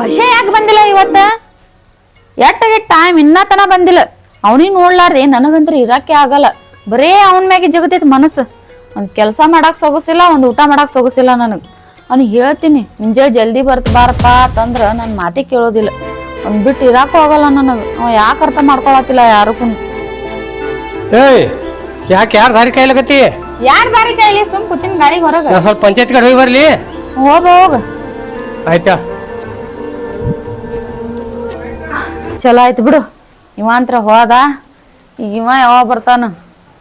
ಬಶೆ ಯಾಕೆ ಬಂದಿಲ್ಲ ಇವತ್ತ? ಎಟ್ಟಗೆ ಟೈಮ್ ಇನ್ನ ತನ ಬಂದಿಲ್ಲ. ಅವನಿಗೆ ನೋಡ್ಲಾರ್ದೆ ನನಗಂತ್ರ ಇರಕ್ಕೆ ಆಗಲ್ಲ. ಬರೇ ಅವನ ಮ್ಯಾಗೆ ಜಗತೈತಿ ಮನಸ್ಸು. ಒಂದ್ ಕೆಲಸ ಮಾಡಕ್ ಸೊಗಸಿಲ್ಲ ಒಂದು ಊಟ ಮಾಡಕ್ ಸೊಗಸಿಲ್ಲ ನನಗ್. ಅವ್ನಿಗೆ ಹೇಳ್ತೀನಿ ಮುಂಜೆ ಜಲ್ದಿ ಬರ್ತ ಬಾರಪ್ಪ ಅಂತಂದ್ರ ನನ್ ಮಾತಿ ಕೇಳೋದಿಲ್ಲ. ಅವ್ನ್ ಬಿಟ್ಟು ಇರಾಕ ಹೋಗಲ್ಲ ನನಗ್. ಅವ ಯಾಕೆ ಅರ್ಥ ಮಾಡ್ಕೊಳತಿಲ್ಲ ಯಾರಕ್ಕೂ ಏಯ್ ಯಾಕೆ ಯಾರು ದಾರಿ ಕಾಯ್ಲಕತ್ತಿ? ಯಾರ ದಾರಿ ಕೈಲಿ ಸುಮ್ ಕೂತಿನ ಗಾಡಿಗೆ ಹೊರಗ. ಸ್ವಲ್ಪ ಪಂಚಾಯತ್ ಕಡೆ ಹೋಗಿ ಬರ್ಲಿ. ಹೋಗ ಹೋಗ. ಆಯ್ತಾ? ಚಲೋ ಆಯ್ತು ಬಿಡು. ಇವಂತ್ರ ಹೋದ. ಈಗ ಇವ ಯಾವಾಗ ಬರ್ತಾನ?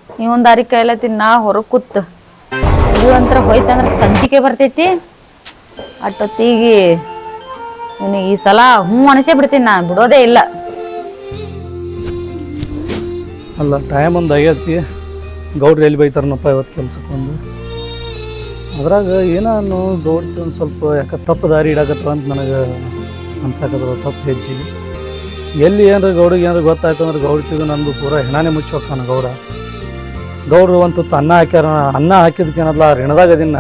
ಇವನ್ ದಾರಿ ಕೈಲತ್ತೀನಿ ನಾ ಹೊರಗೆ ಕೂತ್. ಇವಂತ್ರ ಹೋಯ್ತಂದ್ರೆ ಸಂಚಿಕೆ ಬರ್ತೈತಿ. ಅಟ್ಟೊತ್ತಿಗೆ ಇವನಿಗೆ ಈ ಸಲ ಹ್ಞೂ ಅನಿಸೇ ಬಿಡ್ತೀನಿ ನಾ, ಬಿಡೋದೇ ಇಲ್ಲ. ಅಲ್ಲ ಟೈಮ್ ಒಂದು ಆಗೈತಿ ಗೌಡ್ರು ಎಲ್ಲಿ ಬೈತಾರನಪ್ಪ ಇವತ್ತು ಕೆಲ್ಸಕ್ಕೆ ಒಂದು ಅದ್ರಾಗ ಏನಾನು ದೊಡ್ಡ ಒಂದು ಸ್ವಲ್ಪ ಯಾಕೆ ತಪ್ಪು ದಾರಿ ಇಡಾಕತ್ತವ ಅಂತ ನನಗೆ ಅನ್ಸಾಕತ್ತದ ತಪ್ಪು ಹೆಜ್ಜೆಗೆ ಎಲ್ಲಿ ಏನಾರ ಗೌಡಿಗೆ ಏನಾರ ಗೊತ್ತಾಯ್ತು ಅಂದ್ರೆ ಗೌಡ್ತಿದ್ದು ನಂದು ಪೂರ ಹೆಣಾನೇ ಮುಚ್ಚೋಕಾನ ಗೌಡ. ಗೌಡ್ರು ಒಂದು ತುತ್ತು ಅನ್ನ ಹಾಕ್ಯಾರ ಅನ್ನ ಹಾಕಿದ್ಕೇನಲ್ಲ ಆ ಋಣದಾಗ ಅದನ್ನ.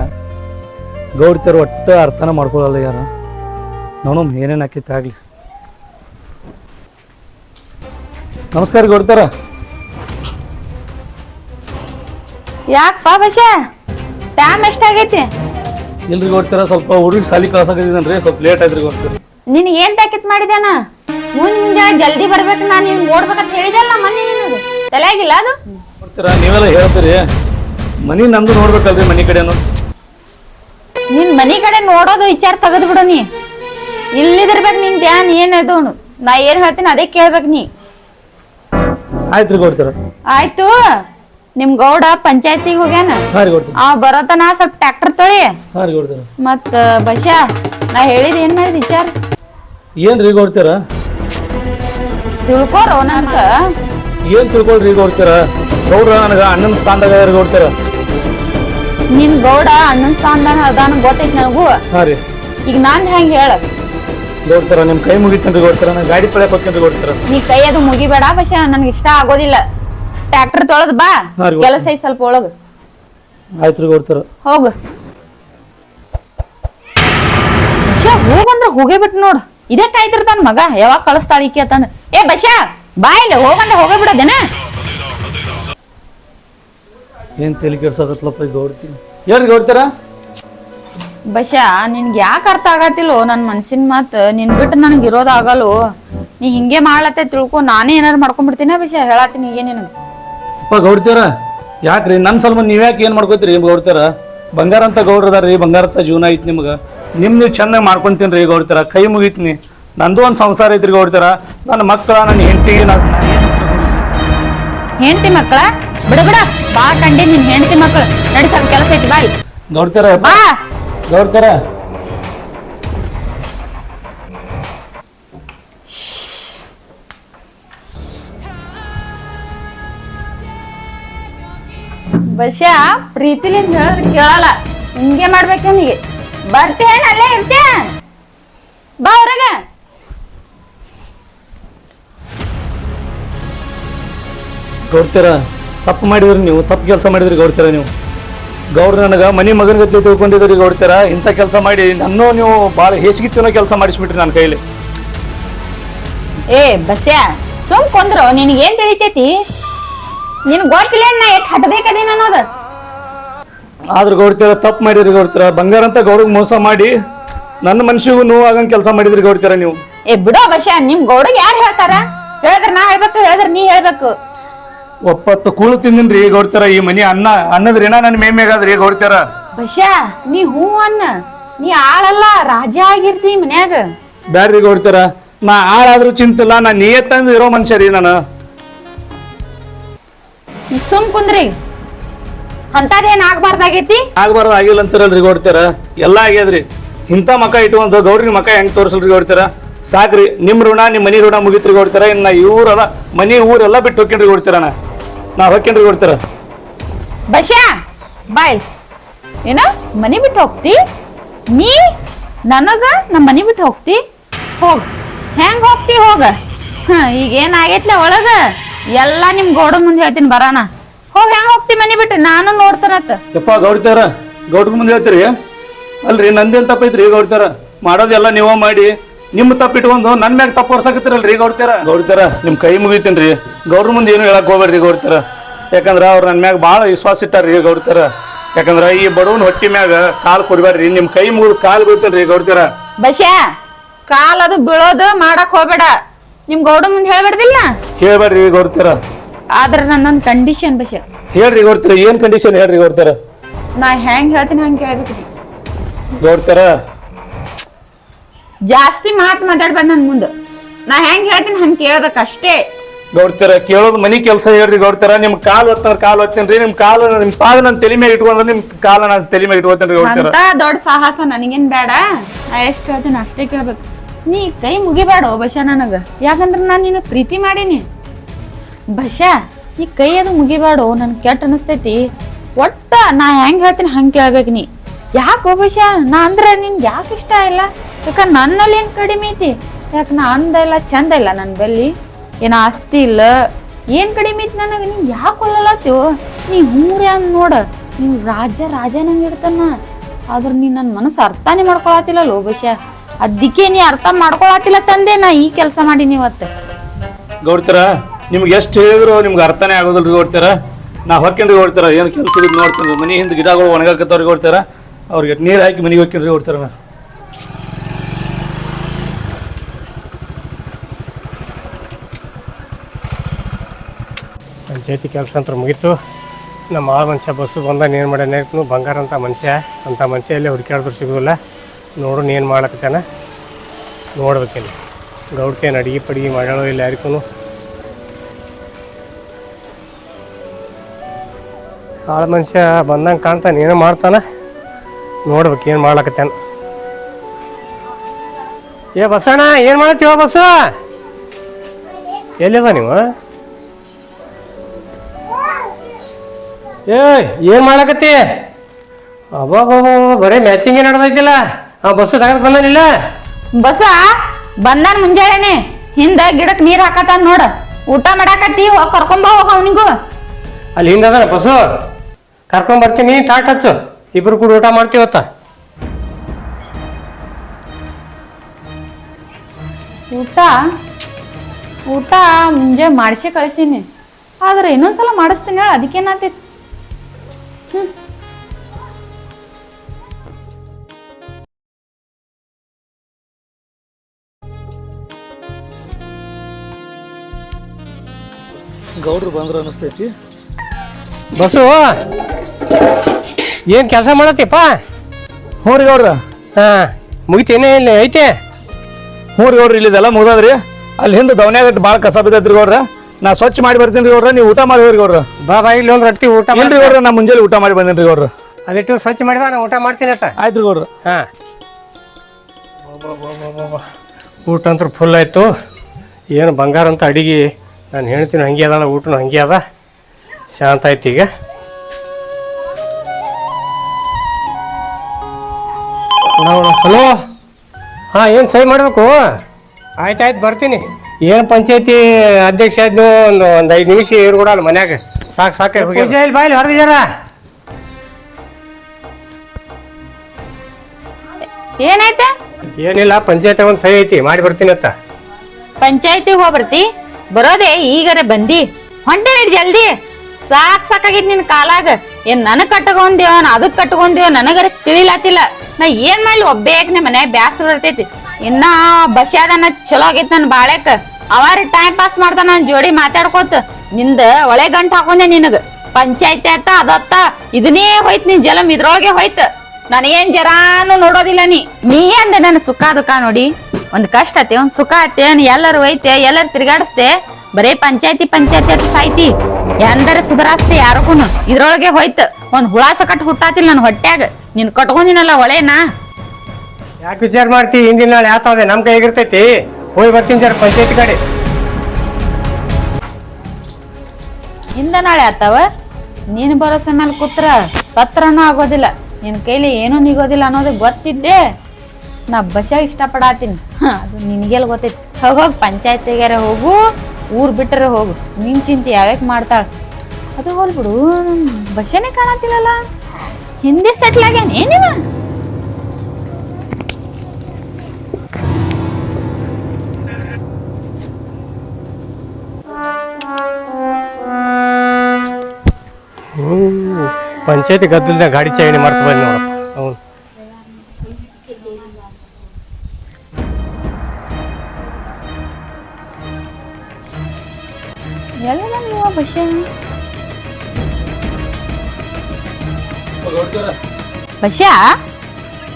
ಗೌಡ್ತಿಯರು ಒಟ್ಟು ಅರ್ಥನ ಮಾಡ್ಕೊಳ್ಳಲ್ಲ ಯಾರ. ನೋಡು ಏನೇನು ಹಾಕಿತ್ತು ಆಗಲಿ. ನಮಸ್ಕಾರ ಗೌಡ್ತಾರ ಯಾಕಪ್ಪ ಬಶ ಟೈಮ್ ಎಷ್ಟಾಗೈತಿ? ಇಲ್ರಿ ಗೌಡ್ತಾರ ಸ್ವಲ್ಪ ಹುಡುಗಿ ಸಾಲಿ ಕಳ್ಸಕ್ಕೆ ಸ್ವಲ್ಪ ಲೇಟ್ ಆಯ್ತು ರೀ ಗೌಡ್ತಾರ ನಿನಗೆ ಏನ್ ಪ್ಯಾಕೆಟ್ ಮಾಡಿದ್ಯಾನ? ಮುಂಜ್ ಜಲ್ದಿ ಬರ್ಬೇಕು ನಾನು ನಿನ್ ಓಡ್ಬೇಕಂತ ಹೇಳಿದಲ್ಲ ಮೊನ್ನೆ ನಿನಗೆ? ತಲೆಯಾಗಿಲ್ಲ ಅದು? ಕೊಡ್ತೀರಾ ನೀವೆಲ್ಲ ಹೇಳ್ತೀರಿ. ಮನಿ ನಮ್ದು ನೋಡ್ಬೇಕಲ್ರಿ ಮನಿ ಕಡೆನು. ನಿನ್ ಮನಿ ಕಡೆ ನೋಡೋದು ವಿಚಾರ ತೆಗೆದು ಬಿಡು ನೀ. ಇಲ್ಲಿದಿರ್ಬೇಕು ನಿನ್ ಧ್ಯಾನ್ ಏನ್ ಅದು? ನಾ ಏನ್ ಹೇಳ್ತೀನಿ ಅದೇ ಕೇಳ್ಬೇಕು ನೀ. ಆಯ್ತ್ರಿ ಕೊಡ್ತೀರ ಆಯ್ತು. ನಿಮ್ ಗೌಡ ಪಂಚಾಯತಿಗೆ ಹೋಗ್ಯಾನ? ಹಾಂ ರೀ ಆ ಬರೋತನ ಸ್ವಲ್ಪ ಟ್ರ್ಯಾಕ್ಟರ್ ತೊಳಿ. ಹಾಂ ರೀ ಬಶ ನಾ ಹೇಳಿದ ಏನ್ ಮಾಡಿದ ವಿಚಾರ? ಏನ್ ರೀ ಕೊಡ್ತೀರ ತಿಳ್ಕೋರು ನಂತ ಏನ್ ತಿಳ್ಕೊಳ್ರಿ ಕೊಡ್ತೀರ ಗೌಡ್ರ ನನಗ ಅಣ್ಣನ ಸ್ಥಾನದಾಗ ಕೊಡ್ತೀರ ನಿನ್ ಗೌಡ ಅಣ್ಣನ ಸ್ಥಾನದಾಗ ಅದಾನ ಗೊತ್ತೈತಿ ನನಗೂ? ಹಾಂ ರೀ. ಈಗ ನಾನ್ ಹೆಂಗ್ ಹೇಳ? ಕೊಡ್ತೀರ ನಿಮ್ ಕೈ ಮುಗಿತೇನ್ರಿ ಕೊಡ್ತೀರ ನಾ ಗಾಡಿ ಪಳೆ ಹೋಗ್ತೇನ್ರಿ ಕೊಡ್ತೀರ ನೀ ಕೈ ಅದು ಮುಗಿಬೇಡ ಪಶ ನನ್ಗೆ ಇಷ್ಟ ಆಗೋದಿಲ್ಲ. ಟ್ರ್ಯಾಕ್ಟರ್ ತೊಳೆದ್ ಬಾ ಹಾ ರೀ, ಕೆಲಸ ಐತಿ ಸ್ವಲ್ಪ ಒಳಗ. ಆಯ್ತ್ರಿ ಕೊಡ್ತೀರ ಹೋಗು. ಬಶ ಹೋಗಂದ್ರ ಹೋಗೇ ಬಿಟ್ಟು ನೋಡು. ಇದೇ ಕಾಯ್ತಿರ್ತಾನ ಮಗ? ಯಾವಾಗ ಕಳಿಸ್ತಾಳ ಈಕೆ ಅಂತಂದ ಏ ಬಶಾ! ಬಾಯಿಲ್ಲ ಇಲ್ಲ ಹೋಗೇ ಬಿಡೋದೇನ? ಏನ್ ತಲೆ ಕೆಡ್ಸಕತ್ಲಪ್ಪ ಈ ಗೌಡ್ತಿ ಏನ್ರಿ ಗೌಡ್ತೀರ ಬಶ ನಿನ್ಗೆ ಯಾಕೆ ಅರ್ಥ ಆಗತ್ತಿಲ್ಲೋ ನನ್ನ ಮನ್ಸಿನ ಮಾತ್? ನಿನ್ ಬಿಟ್ಟು ನನಗೆ ಇರೋದಾಗಲ್ಲೋ? ನೀ ಹಿಂಗೆ ಮಾಡ್ಲತ್ತೆ ತಿಳ್ಕೊ ನಾನೇ ಏನಾರು ಮಾಡ್ಕೊಂಡ್ಬಿಡ್ತೀನ ಬಶ? ಹೇಳತ್ತೀನಿ ಈಗ ನಿನಗೆ. ಅಪ್ಪ ಗೌಡ್ತೀರ ಯಾಕ್ರಿ? ನನ್ನ ಸಲ್ಮ ನೀವ್ಯಾಕೆ ಏನ್ ಮಾಡ್ಕೋತೀರಿ ಗೌಡ್ತೀರ ಬಂಗಾರ ಅಂತ ಗೌಡ್ರದಾರ್ರಿ ಬಂಗಾರ ಅಂತ ಜೀವನ ಐತಿ ನಿಮ್ಗ. ನಿಮ್ ನೀವು ಚೆನ್ನಾಗಿ ಮಾಡ್ಕೊಂತೀನಿ ರೀ ಗೌಡ್ತೀರ ಕೈ ಮುಗಿತೀನಿ. ನಂದು ಒಂದು ಸಂಸಾರ ಐತ್ರಿ ಗೌಡ್ತೀರ ನನ್ನ ಮಕ್ಕಳ ನನ್ನ ಹೆಂಡತಿ ಹೆಂಡತಿ ಮಕ್ಕಳ ಬಿಡ ಬಿಡ. ಬಾ ಕಂಡಿ ನಿನ್ ಹೆಂಡತಿ ಮಕ್ಕಳು ನಡಿ ಸ್ವಲ್ಪ ಕೆಲಸ ಐತಿ ಬಾಯ್. ಗೌಡ್ತೀರ ಬಾ. ಗೌಡ್ತೀರ ಬಶ ಪ್ರೀತಿಲಿಂದ ಹೇಳಿದ್ರೆ ಕೇಳಲ್ಲ. ಹಿಂಗೆ ಮಾಡ್ಬೇಕು ಅವನಿಗೆ ಬರ್ತೇನ ಅಲ್ಲೇ ಇರ್ತೇ ಬಾ ಹೊರಗ. ಗೌಡ್ತೀರ ತಪ್ಪು ಮಾಡಿದ್ರಿ ನೀವು ತಪ್ಪು ಕೆಲಸ ಮಾಡಿದ್ರಿ ಗೌಡ್ತೀರ ನೀವು. ಗೌಡ್ರ ನನಗ ಮನಿ ಮಗನ ಗತಿ ತಿಳ್ಕೊಂಡಿದ್ರಿ ಗೌಡ್ತೀರ ಇಂಥ ಕೆಲಸ ಮಾಡಿ ನನ್ನ ನೀವು ಭಾಳ ಹೇಸಿಗೆ ತಿನ್ನೋ ಕೆಲಸ ಮಾಡಿಸ್ಬಿಟ್ರಿ ನನ್ನ ಕೈಲಿ. ಏ ಬಸ್ಯ ಸುಮ್ ಕೊಂದ್ರು ನಿನಗೆ ಏನ್ ತಿಳಿತೈತಿ? ನಿನ್ ಗೊತ್ತಿಲ್ಲ ನಾ ಎಷ್ಟ್ ಹಟ್ಬೇಕದೇನ ಅನ್ನೋದು? ಆದ್ರೆ ಗೌಡ್ತೀರ ತಪ್ಪು ಮಾಡಿದ್ರಿ ಗೌಡ್ತೀರ ಬಂಗಾರ ಅಂತ ಗೌಡಗ್ ಮೋಸ ಮಾಡಿ ನನ್ನ ಮನ್ಸಿಗೂ ನೋವು ಆಗಂಗ್ ಕೆಲಸ ಮಾಡಿದ್ರಿ ಗೌಡ್ತೀರ ನೀವು. ಏ ಬಿಡೋ ಬಶ ನಿಮ್ ಗೌಡಗ್ ಯಾರು ಹೇಳ್ತಾರ? ಹೇಳಿದ್ರ ನಾ ಹೇಳ್ಬೇಕು ಹೇಳಿದ್ರ ನೀ ಹೇಳ್ಬೇಕು. ಒಪ್ಪತ್ತು ಕೂಳು ತಿಂದಿನ್ರಿ ಗೌಡ್ತೀರ ಈ ಮನಿ ಅನ್ನ ಅನ್ನದ್ರಿ ಏನ ನನ್ನ ಮೇಮ್ಯಾಗಾದ್ರಿ ಗೌಡ್ತೀರ ಬಶ ನೀ ಹೂ ಅನ್ನ. ನೀ ಆಳಲ್ಲ ರಾಜ ಆಗಿರ್ತಿ ಮನ್ಯಾಗ. ಬ್ಯಾಡ್ರಿ ಗೌಡ್ತೀರ ನಾ ಆಳಾದ್ರೂ ಚಿಂತಿಲ್ಲ ನಾ ನಿಯತ್ತಂದು ಇರೋ ಮನುಷ್ಯ ರೀ ನಾನು. ಸುಮ್ ಕುಂದ್ರಿ. ಅಂತದೇನ್ ಆಗ್ಬಾರ್ದಾಗೈತಿ? ಆಗ್ಬಾರ್ದು ಆಗಿಲ್ಲ ಅಂತಾರಲ್ರಿ ಗೌಡ್ತೀರ? ಎಲ್ಲ ಆಗ್ಯದ್ರಿ. ಇಂಥ ಮಕ ಇಟ್ಕೊಂಡು ಗೌಡ್ರಿ ಮಕ ಹೆಂಗ್ ತೋರಿಸಲ್ರಿ ಗೌಡ್ತೀರ? ಸಾಕ್ರಿ ನಿಮ್ ಋಣ ನಿಮ್ ಮನಿ ಋಣ ಮುಗಿತ್ರಿ ಗೌಡ್ತೀರ? ಇನ್ನ ಇವ್ರೆಲ್ಲ ಮನಿ ಊರೆಲ್ಲ ಬಿಟ್ಟು ಹೋಗ್ಕೇನ್ರಿ ಗೌಡ್ತೀರ ನಾ? ಹೋಗ್ಕೇನ್ರಿ ಗೌಡ್ತೀರ. ಬಸ್ಯಾ ಬಾಯ್. ಏನ ಮನಿ ಬಿಟ್ಟು ಹೋಗ್ತಿ? ನೀ ನನಗ ನಮ್ಮ ಮನಿ ಬಿಟ್ಟು ಹೋಗ್ತಿ? ಹೋಗ್. ಹೆಂಗ್ ಹೋಗ್ತಿ ಹೋಗ? ಹ ಈಗ ಏನ್ ಆಗೈತ್ಲ ಒಳಗ? ಎಲ್ಲಾ ನಿಮ್ ಗೋಡ ಮುಂದೆ ಹೇಳ್ತೀನಿ ಬರಾನ. ಹೋಗ್ ಹೆಂಗ್ ಹೋಗ್ತಿ ಮನಿ ಬಿಟ್ಟು? ನಾನು ನೋಡ್ತಾನತ್ತ ಯಪ್ಪ ಗೌಡ್ತಾರ ಗೌಡ್ರ ಮುಂದೆ ಹೇಳ್ತೀರಿ? ಅಲ್ರಿ ನಂದೇನ್ ತಪ್ಪೈತ್ರಿ ಗೌಡ್ತಾರ ಮಾಡೋದೆಲ್ಲ ನೀವ ಮಾಡಿ. ನಿಮ್ಮ ತಪ್ಪು ಇಟ್ಕೊಂಡು ನನ್ನ ಮ್ಯಾಗ ತಪ್ಪು ಹೊರ್ಸಕತ್ತಿರಲ್ರಿ ಗೌಡ್ತಾರ ಗೌಡ್ತಾರ ನಿಮ್ಮ ಕೈ ಮುಗಿತೀನ್ರಿ ಗೌಡ್ರ ಮುಂದೆ ಏನು ಹೇಳಕ್ ಹೋಗ್ಬೇಡ್ರಿ ಗೌಡ್ತಾರ ಯಾಕಂದ್ರ ಅವ್ರು ನನ್ನ ಮ್ಯಾಗ ಭಾಳ ವಿಶ್ವಾಸ ಇಟ್ಟಾರ್ರಿ ಗೌಡ್ತಾರ ಯಾಕಂದ್ರ ಈ ಬಡವನ ಹೊಟ್ಟಿ ಮ್ಯಾಗ ಕಾಲು ಕೊಡ್ಬೇಡ್ರಿ ನಿಮ್ಮ ಕೈ ಮುಗಿದು ಕಾಲು ಬೀಳ್ತೇನ್ರಿ ಗೌಡ್ತಾರ ಬಸ್ಯಾ ಕಾಲ್ ಅದು ಬೀಳೋದು ಮಾಡಕ್ ಹೋಗ್ಬೇಡ. ನಿಮ್ ಗೌಡ ಮುಂದೆ ಹೇಳ್ಬೇಡ್ದಿಲ್ಲ ಹೇಳ್ಬೇಡ್ರಿ ಗೌಡ್ತಾರ ಆದ್ರ ನನ್ನ ಕಂಡೀಷನ್ ಬಸ್ಯ ಹೇಳ್ರಿ ಗೌಡ್ತಾರ ಏನ್ ಕಂಡೀಷನ್ ಹೇಳ್ರಿ ಗೌಡ್ತಾರ? ನಾ ಹೆಂಗ್ ಹೇಳ್ತೀನಿ ಹಂಗೆ ಕೇಳ್ಬೇಕು ಗೌಡ್ತಾರ. ಜಾಸ್ತಿ ಮಾತ್ ಮಾತಾಡ್ಬೇಡ ನನ್ ಮುಂದೆ. ನಾ ಹೆಂಗ್ ಹೇಳ್ತೀನಿ ಹಂಗ್ ಕೇಳ್ಬೇಕು ಅಷ್ಟೇ ಗೌಡ್ತಾರ ಕೇಳೋದು ಮನಿ ಕೆಲಸ ಹೇಳ್ರಿ ಗೌಡ್ತಾರ. ನಿಮ್ ಕಾಲ್ ಒತ್ತಂದ್ರ ಕಾಲ್ ಒತ್ತೇನ್ರಿ ನಿಮ್ ಕಾಲ್ ನಿಮ್ ಪಾದ ನನ್ನ ತಲೆ ಮೇಲೆ ಇಟ್ಕೊಂಡ್ರ ನಿಮ್ ಕಾಲ ನಾನು ತಲೆ ಮೇಲೆ ಇಟ್ಕೊತೇನ್ರಿ ಗೌಡ್ತಾರ. ಅಂತ ದೊಡ್ಡ ಸಾಹಸ ನನಗೇನ್ ಬೇಡ. ನಾ ಎಷ್ಟ್ ಹೇಳ್ತೀನಿ ಅಷ್ಟೇ ಕೇಳ್ಬೇಕು. ನೀ ಕೈ ಮುಗಿಬೇಡ ಬಶ ನನಗ. ಯಾಕಂದ್ರ ನಾನು ನಿನ್ನ ಪ್ರೀತಿ ಮಾಡೀನಿ. ಬಶ, ನೀ ಕೈ ಅದು ಮುಗಿಬೇಡ, ನನ್ ಕೆಟ್ಟ ಅನಸ್ತೈತಿ. ಒಟ್ಟ ನಾ ಹೆಂಗ್ ಹೇಳ್ತೀನಿ ಹಂಗ್ ಕೇಳ್ಬೇಕು ನೀ. ಯಾಕೋ ಬಶ, ನಾ ಅಂದ್ರೆ ನಿನ್ ಯಾಕೆ ಇಷ್ಟ ಇಲ್ಲ? ಯಾಕ ನನ್ನಲ್ಲಿ ಏನ್ ಕಡಿಮೆ ಐತಿ? ಯಾಕ ನಾ ಅಂದ ಇಲ್ಲ, ಚಂದ ಇಲ್ಲ ನನ್ನ ಬಲ್ಲಿ? ಏನ ಆಸ್ತಿ ಇಲ್ಲ? ಏನ್ ಕಡಿಮೆ ಐತಿ ನನಗೆ? ನೀ ಯಾಕೆ ಕೊಲ್ಲಲತ್ತೀವೋ ನೀ ಹೂರಿ ಅಂದ್ ನೋಡ? ನೀವ್ ರಾಜ ರಾಜ ನಂಗೆ ಇರ್ತಾನ. ಆದ್ರ ನೀ ನನ್ನ ಮನಸ್ಸು ಅರ್ಥನೇ ಮಾಡ್ಕೊಳತಿಲ್ಲ ಲೋಬಶ ಅದಕ್ಕೆ ನೀ ಅರ್ಥ ಮಾಡ್ಕೊಳತಿಲ್ಲ ತಂದೆ, ನಾ ಈ ಕೆಲಸ ಮಾಡೀನಿ ಇವತ್ತು. ಗೌಡ್ತಾರ ನಿಮ್ಗೆ ಎಷ್ಟು ಹೇಳಿದ್ರು ನಿಮ್ಗೆ ಅರ್ಥನೇ ಆಗೋದಿಲ್ಲ ಓಡ್ತೀರ ನಾ ಹೊಕ್ಕೇನ್ರಿ ಓಡ್ತಾರ ಏನು ಕೆಲಸ ಇದು ನೋಡ್ತೀನಿ ಮನೆ ಹಿಂದೆ ಗಿಡಗಳು ಒಣಗಾಕತ್ತವ್ರಿಗೆ ಓಡ್ತಾರ ಅವ್ರಿಗೆ ನೀರು ಹಾಕಿ ಮನೆಗೆ ಹೋಗ್ತೀನಿ ಓಡ್ತಾರ ಪಂಚಾಯತಿ ಕೆಲಸ ಅಂತ ಮುಗೀತು. ನಮ್ಮ ಆ ಮನುಷ್ಯ, ಬಸ್ಸು ಬಂದಾಗ ಏನು ಮಾಡ್ಯಾನ ಬಂಗಾರ ಅಂತ ಮನುಷ್ಯ. ಅಂಥ ಮನುಷ್ಯ ಎಲ್ಲಿ ಹುಡುಕಾಡಿದ್ರು ಸಿಗೋದಿಲ್ಲ. ನೋಡು ಏನು ಮಾಡ್ಲಕತ್ತಾನ. ನೋಡ್ಬೇಕಿಲ್ಲ. ಗೌಡ್ಕೇನು ಅಡಿಗೆ ಪಡಿಗೆ ಮಾಡ್ಯಾಳೋ ಇಲ್ಲ ಯಾರಿಗೂ ಆಳು ಮನುಷ್ಯ ಬಂದಂಗೆ ಕಾಣ್ತಾನೆ ಏನೋ ಮಾಡ್ತಾನ. ನೋಡ್ಬೇಕು ಏನು ಮಾಡ್ಲಕತ್ತೇನು. ಏ ಬಸಣ್ಣ ಏನು ಮಾಡತ್ತೀವ ಬಸ್ಸು ಎಲ್ಲಿದ ನೀವು? ಏ ಏನು ಮಾಡಕತ್ತಿ ಅಬ್ಬಾ ಬರೀ ಮ್ಯಾಚಿಂಗ್ ನಡೆದೈತಿಲ್ಲ. ಆ ಬಸ್ಸು ತಗದ್ ಬಂದಾನಿಲ್ಲ ಬಸ್ಸ ಬಂದಾನ ಮುಂಜಾನೆ ಹಿಂದ ಗಿಡಕ್ಕೆ ನೀರು ಹಾಕತಾನ ನೋಡ. ಊಟ ಮಾಡಾಕತ್ತಿ ಹೋಗ್ ಕರ್ಕೊಂಬ ಹೋಗ ಅವನಿಗೂ. ಅಲ್ಲಿ ಹಿಂದದ ಬಸ್ಸು ಕರ್ಕೊಂಡ್ ಬರ್ತೀನಿ ಟಾಟ್ ಹಚ್ಚು. ಇಬ್ರು ಕೂಡ ಊಟ ಮಾಡ್ತೀವತ್ತ ಊಟ? ಊಟ ಮುಂಜೆ ಮಾಡಿಸಿ ಕಳಿಸೀನಿ. ಆದ್ರೆ ಇನ್ನೊಂದ್ಸಲ ಮಾಡಿಸ್ತೀನಿ ಹೇಳ ಅದಕ್ಕೇನಾತೈತಿ ಗೌಡ್ರು ಬಂದ್ರು ಅನಿಸ್ತೈತಿ. ಬಸ್ಸು ಏನ್ ಕೆಲಸ ಮಾಡತ್ತಿಪ್ಪ ಹ್ಞೂ ರೀ ಗೌಡ್ರ. ಹಾ ಮುಗಿತೇನೆ ಇಲ್ಲಿ ಐತೆ? ಹ್ಞೂ ರೀ ಗೌಡ್ರ ಇಲ್ಲಿದೆಲ್ಲ ಮುಗ್ದದ್ರಿ. ಅಲ್ಲಿ ಹಿಂದೆ ದವನ್ಯಾಗ ಭಾಳ ಕಸ ಬಿದ್ದೈತ್ರಿ ಗೌಡ್ರ. ನಾ ಸ್ವಚ್ಛ ಮಾಡಿ ಬರ್ತೀನಿ ರೀ ಗೌಡ್ರ ನೀವು ಊಟ ಮಾಡಿ ಹೋಗ್ರಿ ಗೌಡ್ರ. ಬಾ ಬಾ ಇಲ್ಲಿ ಒಂದು ರೊಟ್ಟಿ ಊಟ ಇಲ್ರಿ ಮಾಡಿ ಗೌಡ್ರ ನಾ ಮುಂಜಾನೆ ಊಟ ಮಾಡಿ ಬಂದೇನಿ ರೀ ಗೌಡ್ರ. ಅದಿಟ್ಟು ಸ್ವಚ್ಛ ಮಾಡಿ ನಾನು ಊಟ ಮಾಡ್ತೀನಿ ಅತ್ತ ಆಯ್ತು ರೀ ಗೌಡ್ರ. ಹಾ. ಊಟ ಅಂತೂ ಫುಲ್ ಆಯ್ತು. ಏನು ಬಂಗಾರ ಅಂತ ಅಡಿಗೆ ನಾನು ಹೇಳ್ತೀನಿ ಹಂಗೆ ಅದ ಊಟನು ಹಂಗೆ ಅದ. ಶಾಂತ ಆಯ್ತು ಈಗ. ಹಲೋ ಹಾಂ ಏನು ಸಹಿ ಮಾಡಬೇಕು? ಆಯ್ತು ಆಯ್ತು ಬರ್ತೀನಿ. ಏನು ಪಂಚಾಯತಿ ಅಧ್ಯಕ್ಷ ಇದ್ನು ಒಂದು ಒಂದು ಐದು ನಿಮಿಷ ಇರು ಕೂಡ ಅಲ್ಲಿ ಮನ್ಯಾಗ. ಸಾಕು ಸಾಕು ಇಲ್ಲಿ ಬಾಯ್ಲಿ ಹೊರದಿದ್ದಾರ ಏನಾಯ್ತ? ಏನಿಲ್ಲ ಪಂಚಾಯತಿ ಒಂದು ಸಹಿ ಐತಿ ಮಾಡಿ ಬರ್ತೀನಿ ಅತ್ತ ಪಂಚಾಯತಿ ಹೋಗ್ಬರ್ತಿ ಬರೋದೇ ಈಗರೆ ಬಂದಿ. ಹೊಂಟೇನಿ ಜಲ್ದಿ. ಸಾಕ್ ಸಾಕಾಗಿತ್ ನಿನ್ ಕಾಲಾಗ. ಏನ್ ನನಗ್ ಕಟ್ಕೊಂದೇವ ಅದಕ್ ಕಟ್ಕೊಂದೇವ ನನಗರ ತಿಳಿಲಾತಿಲ್ಲ. ನಾ ಏನ್ ಮಾಡ್ಲಿ ನಿಮ್ಮ ಮನೆ ಬ್ಯಾಸರ ಬರ್ತೈತಿ. ಇನ್ನ ಬಸ್ಯಾದನ ಚಲೋ ಆಗೈತಿ ನನ್ ಬಾಳೆಕ್ ಅವಾರಿ ಟೈಮ್ ಪಾಸ್ ಮಾಡ್ತಾನ ನನ್ ಜೋಡಿ ಮಾತಾಡ್ಕೋತ. ನಿಂದ ಒಳೆ ಗಂಟ್ ಹಾಕೊಂಡೆ ನಿನಗ. ಪಂಚಾಯತಿ ಅತ್ತ ಅದತ್ತ, ಇದನ್ನೇ ಹೋಯ್ತ್ ನಿನ್ ಜಲಂ, ಇದ್ರೊಳಗೆ ಹೋಯ್ತ. ನನಗೇನ್ ಜರಾನು ನೋಡೋದಿಲ್ಲ ನೀ. ನೀ ಅಂದ ನನ್ನ ಸುಖ ದುಃಖ ನೋಡಿ. ಒಂದ್ ಕಷ್ಟ ಐತಿ ಒಂದ್ ಸುಖ ಐತಿ ಎಲ್ಲರೂ ಹೋಯ್ತೆ, ಎಲ್ಲರೂ ತಿರ್ಗಾಡಿಸ್ತೆ. ಬರೇ ಪಂಚಾಯತಿ ಪಂಚಾಯತಿ ಅಂತ ಸಾಯ್ತಿ. ಎಂದರೆ ಸುಧಾರಾಸ್ತಿ ಯಾರಕ್ಕೂ ಇದ್ರೊಳಗೆ ಹೋಯ್ತು. ಒಂದ್ ಹುಳಾಸ ಸಕಟ್ ಹುಟ್ಟಾತಿಲ್ಲ ನನ್ ಹೊಟ್ಯಾಗ. ನೀನ್ ಕಟ್ಕೊಂಡಿನಲ್ಲ ಒಳೇನಾ? ಯಾಕೆ ವಿಚಾರ ಮಾಡ್ತಿ? ಹಿಂದಿನ ನಾಳೆ ಯಾತಾವ್ದೆ ನಮ್ ಕೈ ಕೈಗಿರ್ತೈತಿ ಹೋಗಿ ಬರ್ತೀನಿ ಸರ್ ಪಂಚಾಯತಿ ಕಡೆ. ಹಿಂದ ನಾಳೆ ಆತಾವ? ನೀನ್ ಭರೋಸೆ ಮೇಲೆ ಕೂತ್ರ ಸತ್ರನೂ ಆಗೋದಿಲ್ಲ. ನಿನ್ ಕೈಲಿ ಏನೂ ನಿಗೋದಿಲ್ಲ ಅನ್ನೋದು ಗೊತ್ತಿದ್ದೆ. ನಾ ಬಸ್ಯಾಗ ಇಷ್ಟಪಡಾತೀನಿ. ಅದು ನಿನಗೆಲ್ಲ ಗೊತ್ತೈತಿ. ಹೋಗಿ ಹೋಗ್ ಪಂಚಾಯತಿಗಾರ ಹೋಗು. ಊರ್ ಬಿಟ್ಟರೆ ಹೋಗು. ನಿನ್ ಚಿಂತೆ ಯಾವ್ಯಾಕೆ ಮಾಡ್ತಾಳೆ? ಅದು ಹೋಲ್ಬಿಡು ಬಸ್ಸೇನೆ ಕಾಣತಿಲ್ಲಲ್ಲ ಹಿಂದೆ ಸೆಟ್ಲ್ ಆಗ್ಯಾನ. ಏನಿವ? ಪಂಚಾಯತಿ ಗದ್ದಲ್ದಾಗ ಗಾಡಿ ಚಾವಣಿ ಮಾಡ್ತಾ ಬಂದ್ ನೋಡಪ್ಪ. ಬಸ್ಯ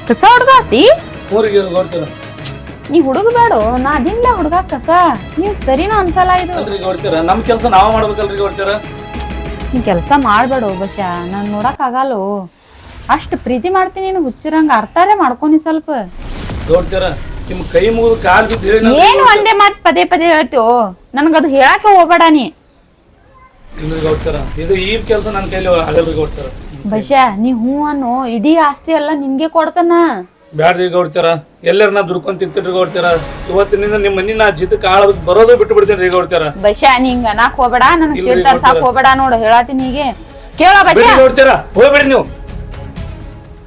ಕಸ ಹುಡ್ಗಾತಿ? ಊರಿಗೆ ಗೌಡ್ತಾರ ನೀ ಹುಡುಗ ಬೇಡ ನಾ ಅದಿಲ್ಲ ಹುಡುಗ ಕಸ. ನೀವ್ ಸರಿನೂ ಅನ್ಸಲ್ಲ ಇದು. ನಮ್ ಕೆಲಸ ನಾವ ಮಾಡ್ಬೇಕಲ್ರಿ ಗೌಡ್ತಾರ ನೀ ಕೆಲಸ ಮಾಡ್ಬೇಡ ಬಶ್ಯಾ ನಾನ್ ನೋಡಕ್ ಆಗಲ್ಲ. ಅಷ್ಟ್ ಪ್ರೀತಿ ಮಾಡ್ತೀನಿ ನೀನು ಹುಚ್ಚಿರಂಗ ಅರ್ಥಾರೆ ಮಾಡ್ಕೊನಿ ಸ್ವಲ್ಪ. ಗೌಡ್ತಾರ ನಿಮ್ ಕೈ ಮುಗಿದು ಕಾಲ್ ಬಿದ್ದು ಹೇಳಿ ನನ್- ಏನ್ ಒಂದೇ ಮಾತ್ ಪದೇ ಪದೇ ಹೇಳ್ತೀವೋ ನನ್ಗದು ಹೇಳಕ್ಕೆ ಹೋಗ್ಬೇಡ ನೀ. ಇಲ್ರಿ ಇದು ಈ ಕೆಲಸ ನನ್ನ ಕೈಲಿ ಆಗಲ್ರಿ ಗೌಡ್ತಾರ ಬಸ್ಯ ನೀ ಹೂ ಅನ್ನು ಇಡೀ ಆಸ್ತಿ ಎಲ್ಲ ನಿನ್ಗೆ ಕೊಡ್ತಾನ? ಬ್ಯಾಡ್ರಿ ಗೌಡ್ತಾರ ಎಲ್ಲರ ನಾ ದುಡ್ಕೊಂಡ್ ತಿಂತೀರಿ ಗೌಡ್ತಾರ ಇವತ್ತಿನಿಂದ ನಿಮ್ಮ ಮನಿ ನಾ ಜಿತಕ್ಕೆ ಆಳ ಬರೋದು ಬಿಟ್ಟು ಬಿಡ್ತೀನಿ ಗೌಡ್ತಾರ ಬಸ್ಯ ನೀ ಹಿಂಗ ನಾಕ್ ಹೋಗ್ಬೇಡ ನನಗ್ ಇಲ್ರಿ, ಕೊಡ್ತೀರ. ಹೋಗ್ಬೇಡ ನೋಡು ಹೇಳಾತೀನಿ ಹೀಗೆ. ಕೇಳ ಬಸ್ಯ? ಬಿಡ್ರಿ ಗೌಡ್ತಾರ ಹೋಗ್ಬಿಡ್ರಿ ನೀವು.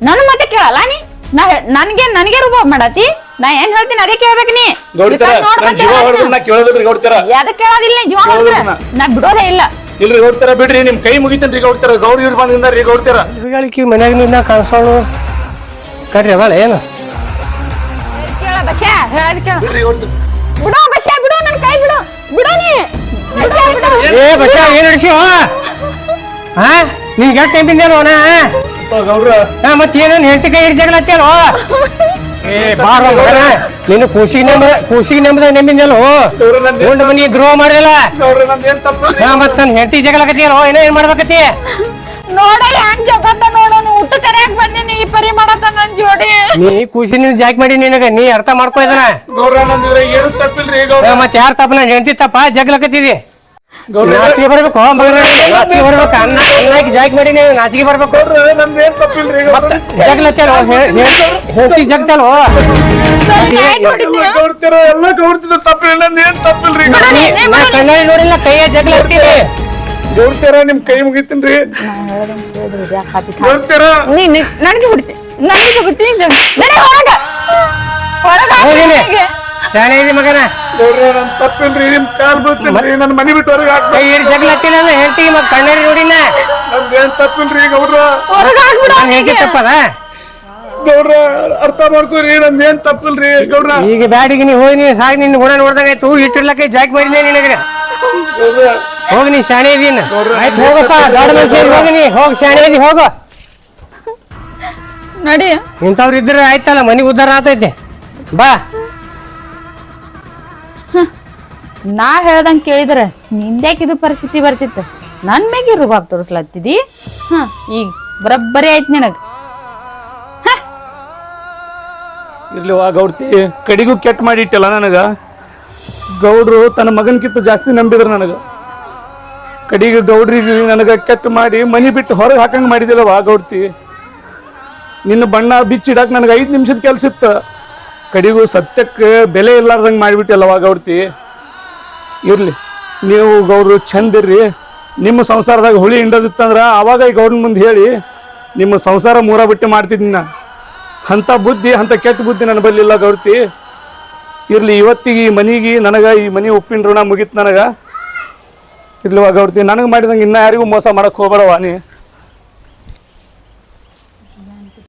ನನ್ನ ಮತ್ತೆ ಕೇಳಲ್ಲ ನೀ? ನಾ ಹೇ- ನನ್ಗೆ ನನಗೆ ರೂಪ ಮಾಡತಿ ನಾ ಏನ್ ಹೇಳ್ತೀನಿ ಅದೇ ಕೇಳ್ಬೇಕು ನೀ. ಗೌಡ್ತಾರ ನನ್ ಜೀವ. ಹೊಡೆದ್ರೆ ನಾ ಕೇಳೋದ್ರಿ ಗೌಡ್ತಾರ ಯಾವ್ದಕ್ ಕೇಳೋದಿಲ್ಲ ನೀ ಜೀವ. ನಾ ಬಿಡೋದೇ ಇಲ್ಲ. ಇಲ್ರಿ ಗೌಡ್ತಾರ ಬಿಡ್ರಿ ನಿಮ್ ಕೈ ಮುಗಿತೇನ್ರಿ ಗೌಡ್ತಾರ ಗೌಡ್ ಇವ್ರು ಬಂದಿಂದ ರೀ ಗೌಡ್ತಾರ ಇವುಗಳಿಗೆ ಮನ್ಯಾಗ ನಿನ್ನ ಕಾಣಿಸೋಳು ಕರ್ರಿ ಅವಳ ಏನು? ಕೇಳ ಬಸ್ಯ ಹೇಳದ್ ಕೇಳ. ಬಿಡ್ರಿ ಗೌಡ್ತಾರ ಬಿಡೋ ಬಸ್ಯ ಬಿಡೋ ನನ್ ಕೈ ಬಿಡು. ಬಿಡೋ ನೀ. ಬಸ್ಯ ಬಿಡು. ಏ ಬಸ್ಯಾ ಏನು ಹಾ? ನಿನ್ಗೆ ಯಾಕೆ ಟೈಮ್ ಬಿಂದೇನೋ ನಾ ಗೌಡ್ರ. ಹಾ ಮತ್ತೆ ಏನೇನು ಹೇಳ್ತಿ ಕೈ ಹಿಡ್ಜಾಗ್ಲತ್ತೇನೋ ಏ ಬಾರ ಮಗನ. ನಿನ್ನ ಖುಷಿಗೆ ನೆಮ್ಮದ ಖುಷಿಗೆ ನೆಮ್ಮದ ಉಂಡು ಮನಿ ದ್ರೋಹ ಮಾಡಿಲ್ಲ ಹಾ ಮತ್ತೆ ನನ್ನ ಹೆಂಡತಿ ಜಗಳಕತ್ತೀಯಲ್ಲೋ ಏನೋ ಏನ್ ಮಾಡ್ಬೇಕತ್ತಿ? ನೋಡಲ್ಲ ಹ್ಯಾಂಗ್ ಜಗತ್ತ ನೋಡೋಣ ಊಟ ಕರಿಯಾಕ್ ಬಂದಿನಿ ಈ ಪರಿ ಮಾಡತ್ತ ನನ್ ಜೋಡಿ. ನೀ ಖುಷಿ ನಿನ್ ಜಾಕ್ ಮಾಡಿ ನಿನಗ ನೀ ಅರ್ಥ ಮಾಡ್ಕೊ ಇದನ್ನ? ಮತ್ತೆ ಯಾರ ತಪ್ಪ? ನನ್ನ ಹೆಂಡತಿ ತಪ್ಪ? ಜಗ್ಲಕತ್ತಿದಿ ಗೌಡ್ರ ನಾಚಿಗೆ ಬರ್ಬೇಕು ನಾಚಿಕೆ ನಾಚಿಗೆ ಬರ್ಬೇಕು ಅನ್ನ ಅನ್ನಕ್ಕೆ ಜಾಗ್ ಮಾಡಿ ನೀವು ನಾಚಿಗೆ ಬರ್ಬೇಕು ಜಗ್ಲತ್ತೇನೋ ಜಗ್ತಲ್ಲೋ ಗೌಡ್ತಾರ? ಎಲ್ಲ ಗೌಡ್ತಿದ ತಪ್ಪಿಲ್ಲ ಏನ್ ತಪ್ಪಿಲ್ರಿ ನೀ- ಕಣ್ಣಾಡಿ ನೋಡಿಲ್ಲ ಕೈಯ ಜಗ್ಲತ್ತೀನಿ ಗೌಡ್ತಾರ ನಿಮ್ ಕೈ ಮುಗಿತೀನ್ರಿ? ಗೌಡ್ತಾರ? ನೀ ನೀ- ನನಗೆ ಬಿಡ್ತಿ ನನಗೆ ಬಿಡ್ತೀನಿ ನಡಿ ಹೊರಗ. ಹೊರಗ ಶಾಣೆ ಇದೆ ಮಗನ? ಗೌಡ್ರ ನನ್ ತಪ್ಪಿಲ್ರಿ ನಿಮ್ ಕಾಲ್ ಬೀಳ್ತೀನಿ ನನ್ನ ಮನಿ ಬಿಟ್ಟು ಹೊರಗೆ ಹಾಕ್ಬೇಡಿ ಕೈ ಹಿಡಿ ಜಗ್ಲತ್ತಿಲ್ಲ ಅಂದ್ರೆ ಹೆಂಡತಿಗೆ ಮತ್ತೆ ಕಣ್ಣಾಡಿ ನೋಡಿಲ್ಲ ನಮ್ದೇನ್ ಏನ್ ತಪ್ಪಿಲ್ರಿ ಗೌಡ್ರ ನಾನು ಹೇಗೆ ತಪ್ಪದ? ಗೌಡ್ರ ಅರ್ಥ ಮಾಡ್ಕೊರಿ ನಂದ್ ಏನ್ ತಪ್ಪಿಲ್ರಿ ಗೌಡ್ರ? ಈಗ ಬ್ಯಾಡಿಗೆ ನೀ ಹೋಗಿ ನೀ ಸಾಗಿ ನಿನ್ನ ಗುಣ ನೋಡ್ದಂಗಾಯ್ತು ಇಟ್ಟಿರ್ಲಕ್ಕೆ ಜಾಕ್ ಮಾಡಿದ್ದೆ ನಿನಗೆ? ಗೌಡ್ರ ಹೋಗಿ ನೀ ಶಾಣೆ ಇದೀನ. ಆಯ್ತು ಹೋಗಪ್ಪ ದೊಡ್ಡ ಮನುಷ್ಯ ಹೋಗಿ ನೀ. ಹೋಗಿ ಶಾಣೆ ಇದೀನಿ ಹೋಗು. ನಡಿ. ಇಂಥವ್ರು ಇದ್ರೆ ಆಯ್ತಲ್ಲ ಮನೆಗೆ ಉದ್ಧಾರ ಆತೈತೆ ಬಾ. ನಾ ಹೇಳ್ದಂಗೆ ಕೇಳಿದ್ರೆ ನಿಂದ್ಯಾಕೆ ಇದು ಪರಿಸ್ಥಿತಿ ಬರ್ತಿತ್ತು? ನನ್ನ ಮ್ಯಾಗೆ ರುಬಾಬ್ ತೋರಿಸ್ಲತ್ತಿದಿ? ಹ, ಈಗ ಬರಬ್ಬರಿ ಆಯ್ತು ನಿನಗೆ. ಇರ್ಲಿ ವಾ ಗೌಡ್ತಿ, ಕಡಿಗೂ ಕೆಟ್ಟ ಮಾಡಿಟ್ಟಿಲ್ಲ ನನಗ. ಗೌಡ್ರು ತನ್ನ ಮಗನ್ಕಿಂತ ಜಾಸ್ತಿ ನಂಬಿದ್ರು ನನಗ. ಕಡಿಗೆ ಗೌಡ್ರಿಗೆ ನನಗ ಕೆಟ್ಟ ಮಾಡಿ ಮನಿ ಬಿಟ್ಟು ಹೊರಗೆ ಹಾಕಂಗ್ ಮಾಡಿದಿಲ್ಲವಾ ಗೌಡ್ತಿ. ನಿನ್ನ ಬಣ್ಣ ಬಿಚ್ಚಿಡಕ್ ನನಗೆ ಐದು ನಿಮಿಷದ ಕೆಲ್ಸ ಇತ್ತು. ಕಡಿಗೂ ಸತ್ಯಕ್ಕೆ ಬೆಲೆ ಇಲ್ಲಾರ್ದಂಗೆ ಮಾಡಿಬಿಟ್ಟಿಲ್ಲವಾ ಗೌಡ್ತಿ. ಇರ್ಲಿ. ನೀವು ಗೌಡ್ರು ಚಂದಿರ್ರಿ ನಿಮ್ಮ ಸಂಸಾರದಾಗ ಹುಳಿ ಹಿಂಡದಿತ್ತಂದ್ರೆ ಆವಾಗ ಈ ಗೌಡ್ನ ಮುಂದೆ ಹೇಳಿ, ನಿಮ್ಮ ಸಂಸಾರ ಮೂರ ಬಿಟ್ಟು ಮಾಡ್ತಿದ್ದೀನಿ ನಾನು. ಅಂಥ ಬುದ್ಧಿ, ಅಂಥ ಕೆಟ್ಟ ಬುದ್ಧಿ ನನ್ನ ಬರಲಿಲ್ಲ ಗೌರ್ತಿ ಇರಲಿ, ಇವತ್ತಿಗೆ ಈ ಮನೆಗೆ ನನಗೆ, ಈ ಮನೆ ಉಪ್ಪಿನ ಋಣ ಮುಗೀತು ನನಗೆ. ಇರ್ಲಿವ ಗೌರ್ತಿ ನನಗೆ ಮಾಡಿದಂಗೆ ಇನ್ನೂ ಯಾರಿಗೂ ಮೋಸ ಮಾಡಕ್ಕೆ ಹೋಗ್ಬೇಡವಾ ನೀ.